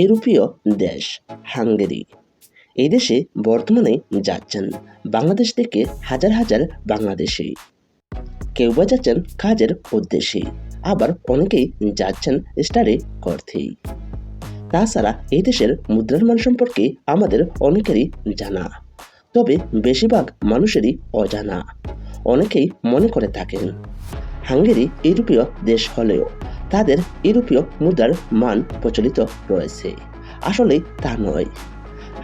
ইউরোপীয় দেশ, হাঙ্গেরি। এই দেশে বর্তমানে যাচ্ছেন বাংলাদেশ থেকে হাজার হাজার বাংলাদেশি। কেউ বা যাচ্ছেন কাজের উদ্দেশ্যে, আবার অনেকেই যাচ্ছেন স্টাডি করতেই তাছাড়া এই দেশের মুদ্রার মান সম্পর্কে আমাদের অনেকেরই জানা, তবে বেশিরভাগ মানুষেরই অজানা। অনেকেই মনে করে থাকেন, হাঙ্গেরি ইউরোপীয় দেশ হলেও। তাদের ইউরোপীয় মুদ্রার মান প্রচলিত রয়েছে। আসলে তা নয়।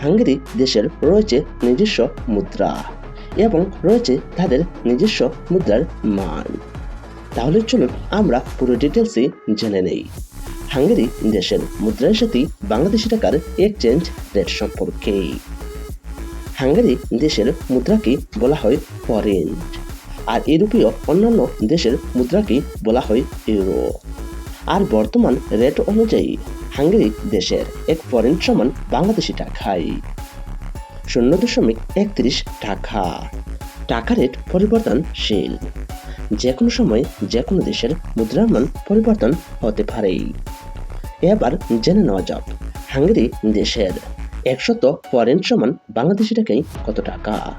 হাঙ্গেরি দেশের রয়েছে নিজস্ব মুদ্রা এবং রয়েছে তাদের নিজস্ব মুদ্রার মান। তাহলে চলুন আমরা পুরো ডিটেলসে জেনে নেই। হাঙ্গেরি দেশের মুদ্রার সাথে বাংলাদেশি টাকার এক্সচেঞ্জ রেট সম্পর্কে। হাঙ্গেরি দেশের মুদ্রাকে বলা হয় ফরেন্ট আর ইউরোপীয় অন্যান্য দেশের মুদ্রাকে বলা হয় ইউরো আর বর্তমান রেট অনুযায়ী হাঙ্গেরি দেশের এক ফরেন্ট সমান বাংলাদেশি টাকায় শূন্য দশমিক একত্রিশ টাকা। টাকা রেট পরিবর্তনশীল। যে কোনো সময় যে কোনো দেশের মুদ্রার মান পরিবর্তন হতে পারে। এবার জেনে নেওয়া যাক, হাঙ্গেরি দেশের একশত ফরেন্ট সমান বাংলাদেশি টাকায় কত টাকা?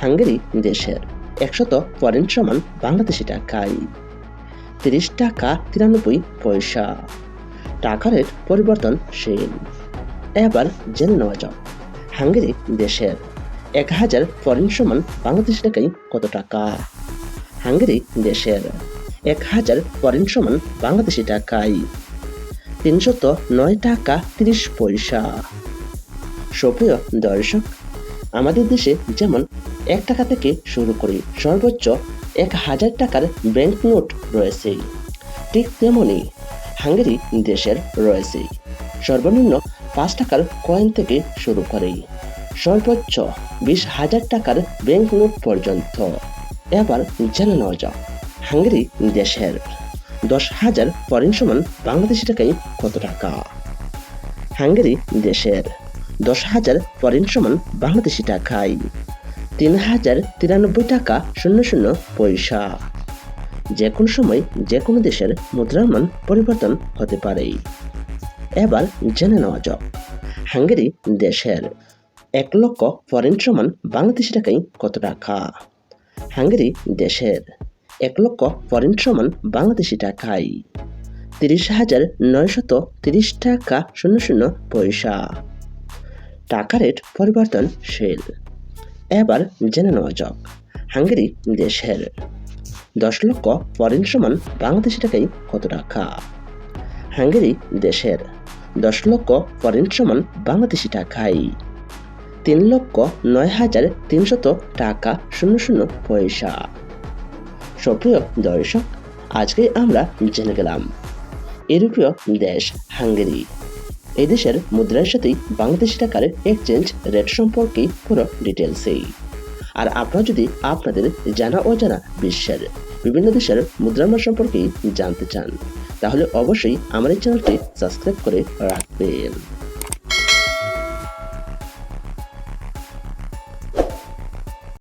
হাঙ্গেরি দেশের একশত ফরেন্ট সমান বাংলাদেশি টাকায়। তিরিশ টাকা তিরানব্বই পয়সা। টাকা রেট পরিবর্তনশীল এবার জেনে নেওয়া যাক, হাঙ্গেরি দেশের এক হাজার ফরেন সমান বাংলাদেশ টাকায় কত টাকা? হাঙ্গেরি দেশের এক হাজার ফরেন সমান বাংলাদেশি টাকায় তিনশত নয় টাকা তিরিশ পয়সা। সুপ্রিয় দর্শক, আমাদের দেশে যেমন এক টাকা থেকে শুরু করে সর্বোচ্চ এক হাজার টাকার ব্যাংক নোট রয়েছে। ঠিক তেমনই হাঙ্গেরি দেশের রয়েছে। সর্বনিম্ন পাঁচ টাকার কয়েন থেকে শুরু করে সর্বোচ্চ বিশ হাজার টাকার ব্যাংক নোট পর্যন্ত। এবার জেনে নেওয়া যাক হাঙ্গেরি দেশের দশ হাজার ফরেন সমান বাংলাদেশি টাকায় কত টাকা? হাঙ্গেরি দেশের দশ হাজার ফরেন সমান বাংলাদেশি টাকায় তিন হাজার তিরানব্বই টাকা শূন্য শূন্য পয়সা। যে কোনো সময় যে কোনো দেশের মুদ্রার মান পরিবর্তন হতে পারে। এবার জেনে নেওয়া যাক, হাঙ্গেরি দেশের এক লক্ষ ফরেন সমান বাংলাদেশি টাকায় কত টাকা? হাঙ্গেরি দেশের এক লক্ষ ফরেন সমান বাংলাদেশি টাকায় তিরিশ হাজার নয়শত তিরিশ টাকা শূন্য শূন্য পয়সা। টাকা রেট পরিবর্তনশীল। এবার জেনে নেওয়া যাক। হাঙ্গেরি দেশের দশ লক্ষ ফরেন সমান বাংলাদেশি টাকাই কত টাকা? হাঙ্গেরি দেশের দশ লক্ষ ফরেন সমান বাংলাদেশি টাকাই তিন লক্ষ নয় হাজার তিনশত টাকা শূন্য শূন্য পয়সা। সুপ্রিয় দর্শক, আজকে আমরা জেনে গেলাম, ইউরোপীয় দেশ হাঙ্গেরি। এই দেশের মুদ্রার সাথেই বাংলাদেশি টাকার এক্সচেঞ্জ রেট সম্পর্কে পুরো ডিটেলসেই আর আপনারা যদি আপনাদের জানা অজানা বিশ্বের বিভিন্ন দেশের মুদ্রার মান সম্পর্কে জানতে চান, তাহলে অবশ্যই আমার এই চ্যানেলটি সাবস্ক্রাইব করে রাখবেন।